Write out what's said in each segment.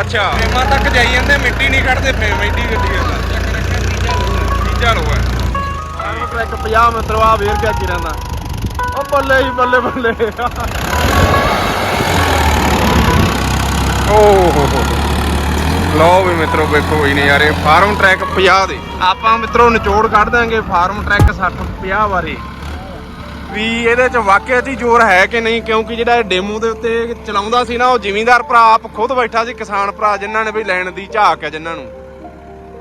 ਅੱਛਾ। ਫਰੇਮਾਂ ਤੱਕ ਜਾਈ ਜਾਂਦੇ ਮਿੱਟੀ ਨਹੀਂ ਕੱਢਦੇ ਫਰੇਮ ਐਡੀ ਗੱਡੀ ਆ। ਤੀਜਾ ਲੋ ਹੈ। ਆਰਮ ਟਰੈਕ 50 ਮਿੱਤਰੋ ਆ ਵੇਰ ਗਿਆ ਕੀ ਰਹਿੰਦਾ। ਉਹ ਬੱਲੇ ਹੀ ਬੱਲੇ ਬੱਲੇ। ਓ ਹੋ ਹੋ ਹੋ। ਲਓ ਵੀ ਮਿੱਤਰੋ ਵੇਖੋ ਹੀ ਨਹੀਂ ਯਾਰ ਇਹ ਫਾਰਮ ਟਰੈਕ 50 ਦੇ। ਆਪਾਂ ਮਿੱਤਰੋ ਨਿਚੋੜ ਕੱਢ ਦਾਂਗੇ ਫਾਰਮ ਟਰੈਕ 60 50 ਬਾਰੇ ਵੀ ਇਹਦੇ ਚ ਵਾਕਿਆ ਚ ਹੀ ਜ਼ੋਰ ਹੈ ਕਿ ਨਹੀਂ? ਕਿਉਂਕਿ ਜਿਹੜਾ ਇਹ ਡੈਮੋ ਦੇ ਉੱਤੇ ਚਲਾਉਂਦਾ ਸੀ ਨਾ, ਉਹ ਜ਼ਿਮੀਂਦਾਰ ਭਰਾ ਆਪ ਖੁਦ ਬੈਠਾ ਸੀ, ਕਿਸਾਨ ਭਰਾ, ਜਿਨ੍ਹਾਂ ਨੇ ਵੀ ਲੈਣ ਦੀ ਝਾਕ ਹੈ ਜਿਨ੍ਹਾਂ ਨੂੰ।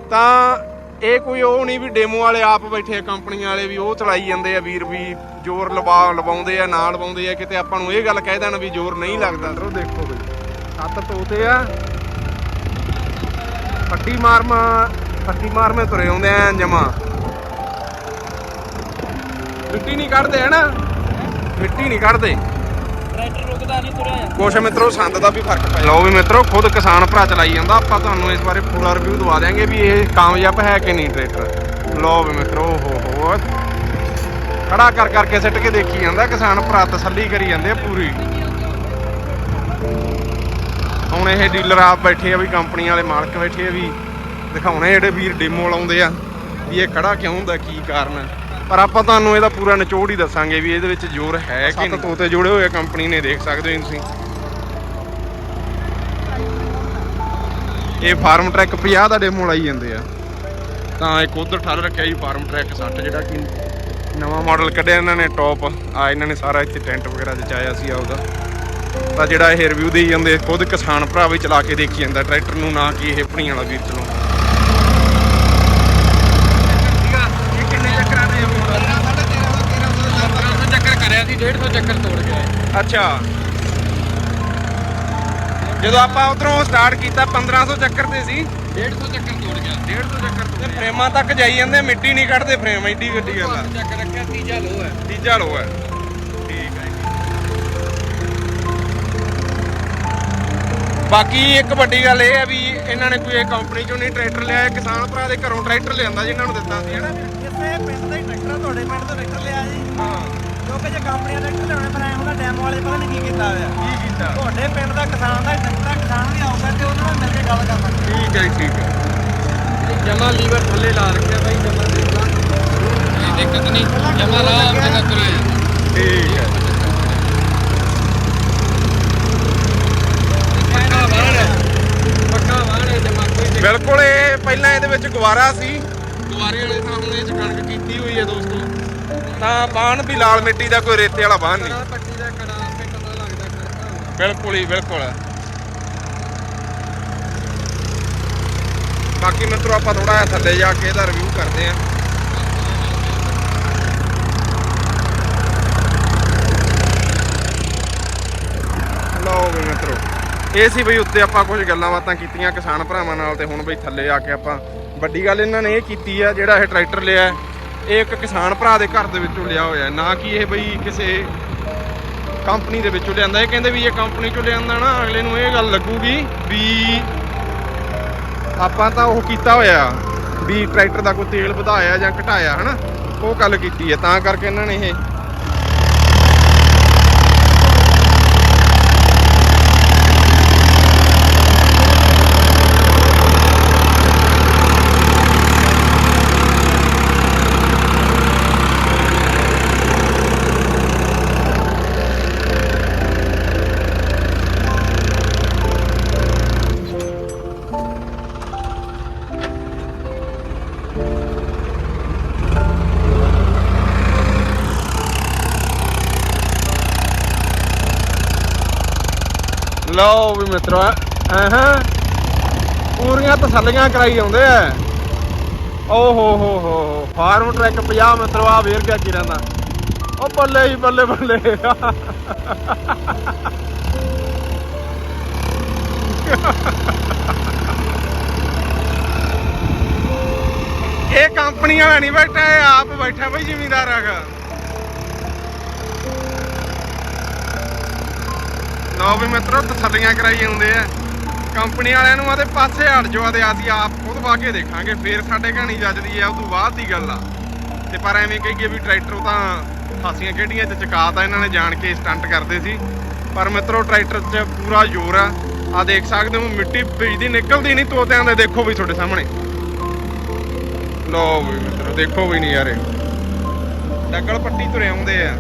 ਤਾਂ ਇਹ ਕੋਈ ਉਹ ਨਹੀਂ ਵੀ ਡੇਮੋ ਵਾਲੇ ਆਪ ਬੈਠੇ ਆ, ਕੰਪਨੀਆਂ ਵਾਲੇ ਵੀ ਉਹ ਚਲਾਈ ਜਾਂਦੇ ਆ ਵੀਰ ਵੀ ਜ਼ੋਰ ਲਵਾ, ਲਵਾਉਂਦੇ ਆ ਨਾ ਲਵਾਉਂਦੇ ਆ, ਕਿਤੇ ਆਪਾਂ ਨੂੰ ਇਹ ਗੱਲ ਕਹਿ ਦੇਣ ਵੀ ਜ਼ੋਰ ਨਹੀਂ ਲੱਗਦਾ। ਮਿੱਤਰੋ ਦੇਖੋ ਬਈ, ਸੱਤ ਤੋਤੇ ਆ। ਫੱਟੀ ਮਾਰਮਾ ਫੱਟੀ ਮਾਰਮੇ ਤੁਰੇ ਆਉਂਦੇ ਆ ਜਮਾ। ਮਿੱਟੀ ਨਹੀਂ ਕੱਢਦੇ ਹਨਾ ਮਿੱਟੀ ਨਹੀਂ ਕੱਢਦੇ। ਟਰੈਕਟਰ ਰੁਕਦਾ ਨਹੀਂ ਤੁਰਿਆ। ਕੁਛ ਮਿੱਤਰੋ ਸੰਦ ਦਾ ਵੀ ਫ਼ਰਕ ਪੈ ਲਓ ਵੀ ਮਿੱਤਰੋ ਖੁਦ ਕਿਸਾਨ ਭਰਾ ਚਲਾਈ ਜਾਂਦਾ। ਆਪਾਂ ਤੁਹਾਨੂੰ ਇਸ ਬਾਰੇ ਪੂਰਾ ਰਿਵਿਊ ਦਵਾ ਦਿਆਂਗੇ ਵੀ ਇਹ ਕਾਮਯਾਬ ਹੈ ਕਿ ਨਹੀਂ ਟਰੈਕਟਰ। ਲਓ ਵੀ ਮਿੱਤਰੋ ਹੋ ਹੋ ਖੜਾ ਕਰ ਕਰਕੇ ਸਿੱਟ ਕੇ ਦੇਖੀ ਜਾਂਦਾ। ਕਿਸਾਨ ਭਰਾ ਤਸੱਲੀ ਕਰੀ ਜਾਂਦੇ ਪੂਰੀ। ਹੁਣ ਇਹ ਡੀਲਰ ਆਪ ਬੈਠੇ ਆ ਵੀ ਕੰਪਨੀ ਵਾਲੇ ਮਾਲਕ ਬੈਠੇ ਆ ਵੀ ਦਿਖਾਉਣੇ ਜਿਹੜੇ ਵੀਰ ਡੈਮੋ ਲਾਉਂਦੇ ਆ ਵੀ ਇਹ ਖੜਾ ਕਿਉਂ ਹੁੰਦਾ ਕੀ ਕਾਰਨ ਹੈ ਪਰ ਆਪਾਂ ਤੁਹਾਨੂੰ ਇਹਦਾ ਪੂਰਾ ਨਿਚੋੜ ਹੀ ਦੱਸਾਂਗੇ ਵੀ ਇਹਦੇ ਵਿੱਚ ਜ਼ੋਰ ਹੈ ਕਿ ਨਹੀਂ। ਤੋਤੇ ਜੁੜੇ ਹੋਏ ਆ ਕੰਪਨੀ ਨੇ ਦੇਖ ਸਕਦੇ ਹੋ ਤੁਸੀਂ। ਇਹ ਫਾਰਮ ਟਰੈਕ 50 ਦਾ ਡੈਮੋ ਲਾਈ ਜਾਂਦੇ ਆ। ਤਾਂ ਇੱਕ ਉਧਰ ਠੱਲ ਰੱਖਿਆ ਜੀ ਫਾਰਮ ਟਰੈਕ 60 ਜਿਹੜਾ ਕਿ ਨਵਾਂ ਮਾਡਲ ਕੱਢਿਆ ਇਹਨਾਂ ਨੇ ਟੌਪ ਆ ਇਹਨਾਂ ਨੇ ਸਾਰਾ ਇੱਥੇ ਟੈਂਟ ਵਗੈਰਾ ਜਚਾਇਆ ਸੀ ਆਪਦਾ। ਤਾਂ ਜਿਹੜਾ ਇਹ ਰਿਵਿਊ ਦੇਈ ਜਾਂਦੇ ਖੁਦ ਕਿਸਾਨ ਭਰਾ ਵੀ ਚਲਾ ਕੇ ਦੇਖੀ ਜਾਂਦਾ ਟਰੈਕਟਰ ਨੂੰ ਨਾ ਕਿ ਇਹ ਭਣੀਆਂ ਵਾਲਾ ਵੀਰ ਚਲਾਉਂਦਾ ਇਹ ਕਿੰਨੇ ਚੱਕਰਾਂ ਦੇ 1300 ਕਰਿਆ ਸੀ 150 ਚੱਕਰ ਤੋੜ ਗਿਆ। ਅੱਛਾ। ਜਦੋਂ ਆਪਾਂ ਉਧਰੋਂ ਸਟਾਰਟ ਕੀਤਾ 1500 ਚੱਕਰ ਤੇ ਸੀ। 150 ਚੱਕਰ ਤੋੜ ਗਿਆ। 150 ਚੱਕਰ ਤੇ ਫਰੇਮਾਂ ਤੱਕ ਜਾਈ ਜਾਂਦੇ ਮਿੱਟੀ ਨਹੀਂ ਕੱਢਦੇ ਫਰੇਮ ਐਡੀ ਗੱਡੀ ਆ। ਚੱਕਰ ਰੱਖਿਆ ਤੀਜਾ ਲੋ ਹੈ। ਤੀਜਾ ਲੋ ਹੈ। ਠੀਕ ਹੈ ਜੀ। ਬਾਕੀ ਇੱਕ ਵੱਡੀ ਗੱਲ ਇਹ ਹੈ ਵੀ ਇਹਨਾਂ ਨੇ ਕੋਈ ਇਹ ਕੰਪਨੀ ਚੋਂ ਨਹੀਂ ਟਰੈਕਟਰ ਲਿਆ ਇਹ ਕਿਸਾਨ ਭਰਾ ਦੇ ਘਰੋਂ ਟਰੈਕਟਰ ਲਿਆਂਦਾ ਜਿਨ੍ਹਾਂ ਨੂੰ ਦਿੱਤਾ ਸੀ ਹਨਾ ਇਸੇ ਪਿੰਡ ਦਾ ਹੀ ਟਰੈਕਟਰ ਆ, ਤੁਹਾਡੇ ਪਿੰਡ ਤੋਂ ਟਰੈਕਟਰ ਲਿਆ ਜੀ। ਹਾਂ। ਕਿਉਂਕਿ ਜੇ ਕੰਪਨੀ ਦਾ ਟਰੈਕਟਰ ਫਿਰ ਐ ਹੁੰਦਾ ਡੈਮੋ ਵਾਲੇ ਪਤਾ ਨਹੀਂ ਕੀ ਕੀਤਾ ਹੋਇਆ। ਕੀ ਕੀਤਾ? ਤੁਹਾਡੇ ਪਿੰਡ ਦਾ ਕਿਸਾਨ ਦਾ ਟਰੈਕਟਰ ਕਿਸਾਨ ਵੀ ਆਊਗਾ ਤੇ ਉਹਨਾਂ ਨਾਲ ਮਿਲ ਕੇ ਗੱਲ ਕਰ ਸਕਦੇ ਠੀਕ ਹੈ ਜੀ, ਠੀਕ ਹੈ। ਜਮਾ ਲੀਵਰ ਥੱਲੇ ਲਾ ਰੱਖਿਆ ਬਾਈ ਜਮਾ ਦੇਖ ਲਾ ਕੋਈ ਦਿੱਕਤ ਨਹੀਂ ਜਮਾ ਲਾ ਆਪਣਾ ਤੁਰਿਆ ਠੀਕ ਹੈ। ਪੱਕਾ ਵਾਣ ਹੈ। ਪੱਕਾ ਵਾਣ ਹੈ ਜਮਾ ਕੋਈ ਦਿੱਕਤ ਬਿਲਕੁਲ ਇਹ ਪਹਿਲਾਂ ਇਹਦੇ ਵਿੱਚ ਗੁਵਾਰਾ ਸੀ। ਗੁਵਾਰੇ ਵਾਲੇ ਥਾਂ ਹੁਣ ਇਹ ਚ ਕਣਕ ਕੀਤੀ ਹੋਈ ਹੈ ਦੋਸਤੋ। ਤਾਂ ਬਾਣ ਵੀ ਲਾਲ ਮਿੱਟੀ ਦਾ ਕੋਈ ਰੇਤੇ ਵਾਲਾ ਬਾਣ ਨਹੀਂ। ਪੱਟੀ ਦਾ ਕੜਾ ਲੱਗਦਾ ਬਿਲਕੁਲ ਹੀ ਬਿਲਕੁਲ। ਬਾਕੀ ਮਿੱਤਰੋ ਆਪਾਂ ਥੋੜਾ ਜਿਹਾ ਥੱਲੇ ਜਾ ਕੇ ਇਹਦਾ ਰਿਵਿਊ ਕਰਦੇ ਆਂ ਲਓ ਵੀ ਮਿੱਤਰੋ ਇਹ ਸੀ ਬਈ ਉੱਤੇ ਆਪਾਂ ਕੁਝ ਗੱਲਾਂ ਬਾਤਾਂ ਕੀਤੀਆਂ ਕਿਸਾਨ ਭਰਾਵਾਂ ਨਾਲ ਤੇ ਹੁਣ ਬਈ ਥੱਲੇ ਆ ਕੇ ਆਪਾਂ ਵੱਡੀ ਗੱਲ ਇਹਨਾਂ ਨੇ ਇਹ ਕੀਤੀ ਆ ਜਿਹੜਾ ਇਹ ਟਰੈਕਟਰ ਲਿਆ ਇਹ ਇੱਕ ਕਿਸਾਨ ਭਰਾ ਦੇ ਘਰ ਦੇ ਵਿੱਚੋਂ ਲਿਆ ਹੋਇਆ ਨਾ ਕਿ ਇਹ ਬਈ ਕਿਸੇ ਕੰਪਨੀ ਦੇ ਵਿੱਚੋਂ ਲਿਆਂਦਾ। ਇਹ ਕਹਿੰਦੇ ਵੀ ਇਹ ਕੰਪਨੀ ਚੋਂ ਲਿਆਂਦਾ ਨਾ, ਅਗਲੇ ਨੂੰ ਇਹ ਗੱਲ ਲੱਗੂਗੀ ਵੀ ਆਪਾਂ ਤਾਂ ਉਹ ਕੀਤਾ ਹੋਇਆ ਵੀ ਟਰੈਕਟਰ ਦਾ ਕੋਈ ਤੇਲ ਵਧਾਇਆ ਜਾਂ ਘਟਾਇਆ, ਹਨਾ? ਉਹ ਗੱਲ ਕੀਤੀ ਹੈ। ਤਾਂ ਕਰਕੇ ਇਹਨਾਂ ਨੇ ਇਹ ਲਓ ਵੀ ਮਿੱਤਰੋ ਹਾਂ ਪੂਰੀਆਂ ਤਸੱਲੀਆਂ ਕਰਾਈ ਆਉਂਦੇ ਆ। ਓ ਹੋ ਹੋ ਹੋ। ਹੋ ਫਾਰਮ ਟਰੈਕ 50 ਮਿੱਤਰੋ ਆ ਵੇਰ ਗਿਆ ਕੀ ਰਹਿੰਦਾ। ਉਹ ਬੱਲੇ ਹੀ ਬੱਲੇ ਬੱਲੇ। ਇਹ ਕੰਪਨੀਆਂ ਨਹੀਂ ਬੈਠਾ ਆਪ ਬੈਠਾ ਬਈ ਜ਼ਿਮੀਂਦਾਰ ਹੈਗਾ ਲਓ ਵੀ ਮਿੱਤਰੋ, ਤਸੱਲੀਆਂ ਕਰਾਈ ਜਾਂਦੇ ਆ। ਕੰਪਨੀ ਵਾਲਿਆਂ ਨੂੰ ਆਦੇ ਪਾਸੇ ਹਟ ਜਾਓ, ਆਦੇ ਅਸੀਂ ਆਪ ਖੁਦ ਵਾ ਕੇ ਦੇਖਾਂਗੇ, ਫੇਰ ਸਾਡੇ ਕਹਾਣੀ ਜੱਜਦੀ ਆ ਉਦੋਂ ਬਾਅਦ ਦੀ ਗੱਲ ਆ। ਤੇ ਪਰ ਐਵੇਂ ਕਹੀਏ ਵੀ ਟਰੈਕਟਰ ਤਾਂ ਹਾਸੀਆਂ ਖੇਡੀਆਂ ਚ ਚਕਾਤਾ ਇਹਨਾਂ ਨੇ ਜਾਣ ਕੇ ਸਟੰਟ ਕਰਦੇ ਸੀ। ਪਰ ਮਿੱਤਰੋ, ਟਰੈਕਟਰ 'ਚ ਪੂਰਾ ਜ਼ੋਰ ਆ। ਆ ਦੇਖ ਸਕਦੇ ਹੋ, ਮਿੱਟੀ ਭਿੱਜਦੀ ਨਿਕਲਦੀ ਨਹੀਂ, ਤੋਤਿਆਂ ਦੇ ਦੇਖੋ ਵੀ ਤੁਹਾਡੇ ਸਾਹਮਣੇ। ਲਓ ਵੀ ਮਿੱਤਰੋ, ਦੇਖੋ ਵੀ ਨਹੀਂ ਯਾਰ ਡੱਗਲ ਪੱਟੀ ਤੁਰੇ ਆਉਂਦੇ ਆ।